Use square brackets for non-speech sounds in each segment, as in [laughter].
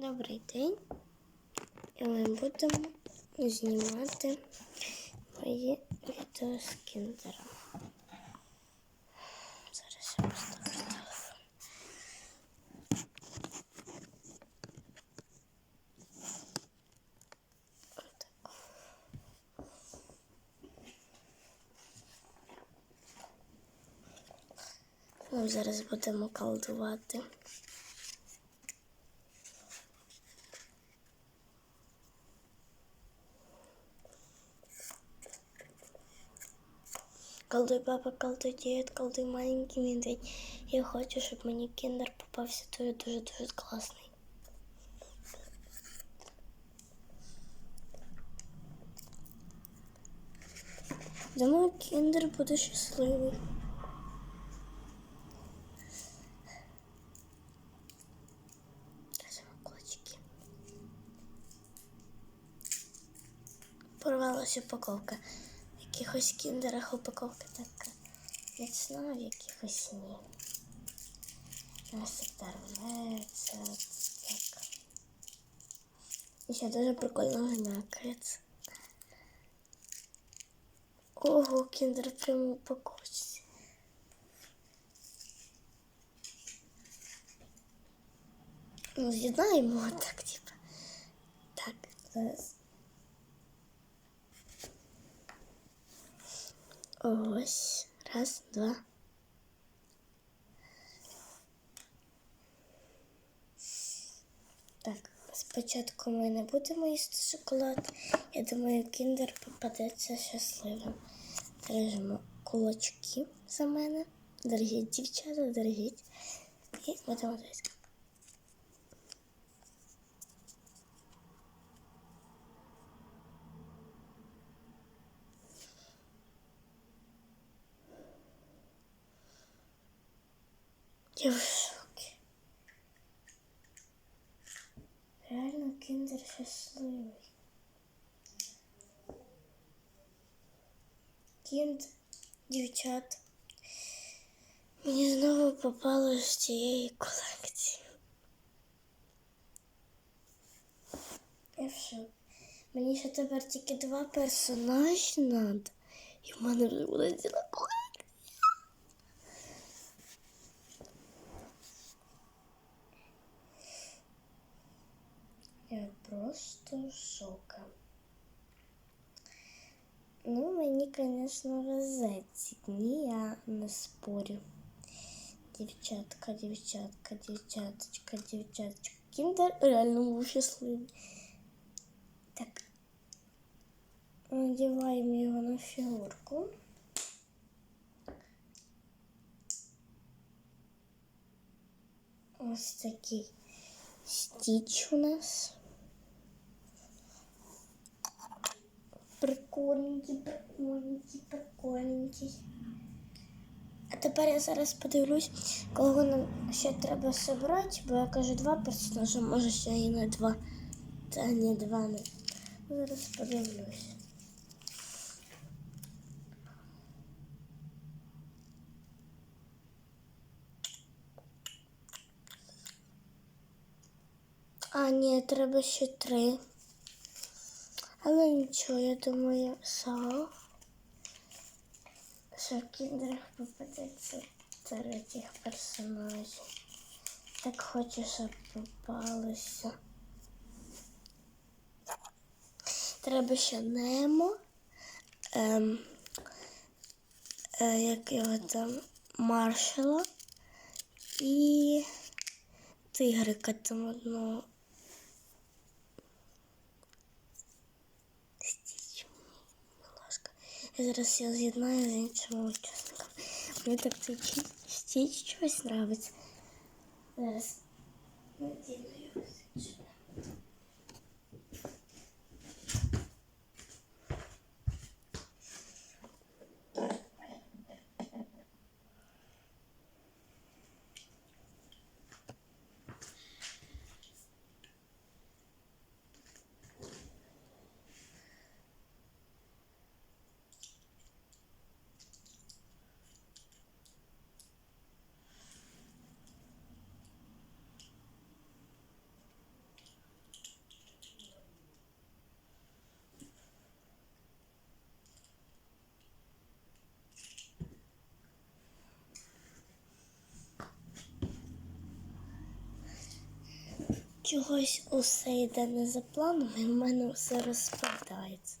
Добрий день. І ми будемо знімати мої відео з кіндера. Зараз я поставлю телефон. Ми зараз будемо колдувати. Колдуй папа, колдуй дід, колдуй маленький медведь. Я хочу, щоб мені кіндер попався, то я дуже-дуже класний. Думаю, кіндер буде щасливий. Порвалася упаковка. Якихось кіндерах упаковка така міцна, в якихось ні. Нас так рветься, так. І ще дуже прикольно гнякається. Ого, кіндер прямо упаковці. Ну, з'єднаємо [laughs] так, типа. Так, зараз. Ось. Раз, два. Так, спочатку ми не будемо їсти шоколад. Я думаю, кіндер попадеться щасливим. Держимо кулачки за мене. Дорогіть дівчата, дорогіть. І будемо дивитися. Я в шокі. Реально кіндер щасливий. Кінд, дівчат. Мені знову попало з цієї колекції. Я в шокі. Мені ще тепер тільки два персонажі треба. І в мене вже буде ціла. просто в шока. Ну, мені, звісно, везе ці дні, я не спорю. Дівчатка, дівчатка, дівчаточка, дівчаточка. Кіндер реально був щасливий. Так. Надіваємо його на фігурку. Ось такий стіч у нас. Прикольненький, прикольненький, прикольненький. А тепер я зараз подивлюсь, кого нам ще треба зібрати, бо я кажу два персонажі, може ще і не два. Та ні, два не. Зараз подивлюсь. А, ні, треба ще три. Але нічого, я думаю, сало. Що в кіндерах попадеться третіх персонажів. Так хочу, щоб попалося. Треба ще Немо. Ем, е, як його там маршала і тигрика там одного. Стіч мені, будь Я зараз я з'єднаю з іншими учасниками. Мені так цей стіч щось нравиться. Зараз надіну чогось усе йде не за планом, і в мене все розпадається.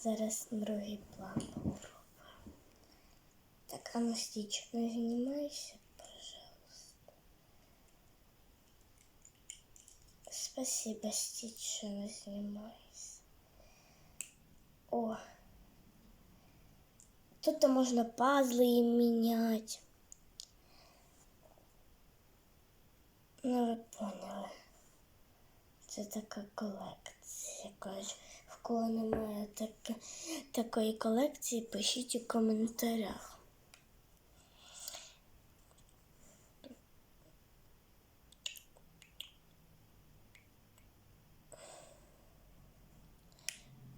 Зараз другий план попробую. Так, а на стіч не знімайся, пожалуйста. Спасибо, стіч, що не знімайся. О. Тут можна пазли міняти. Ну, ви поняли. Це така колекція. Коротше, в кого немає таке, такої колекції, пишіть у коментарях.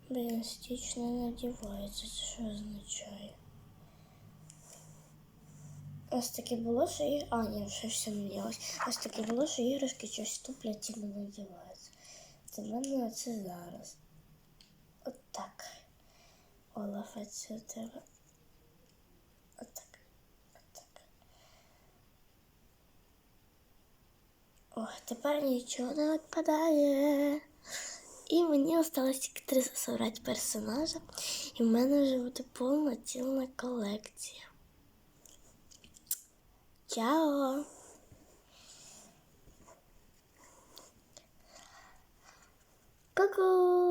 Блін, стіч не надівається, це що означає? Ось таке було, що і... А, ні, вже все наділось. Ось таке було, що іграшки щось туплять і не надіваються. Це мене це зараз. От так. Олаф, це у тебе. Отак. Отак. О, тепер нічого не відпадає. І мені осталось тільки 340 персонажа. І в мене вже буде повноцінна колекція. 家哦，哥哥。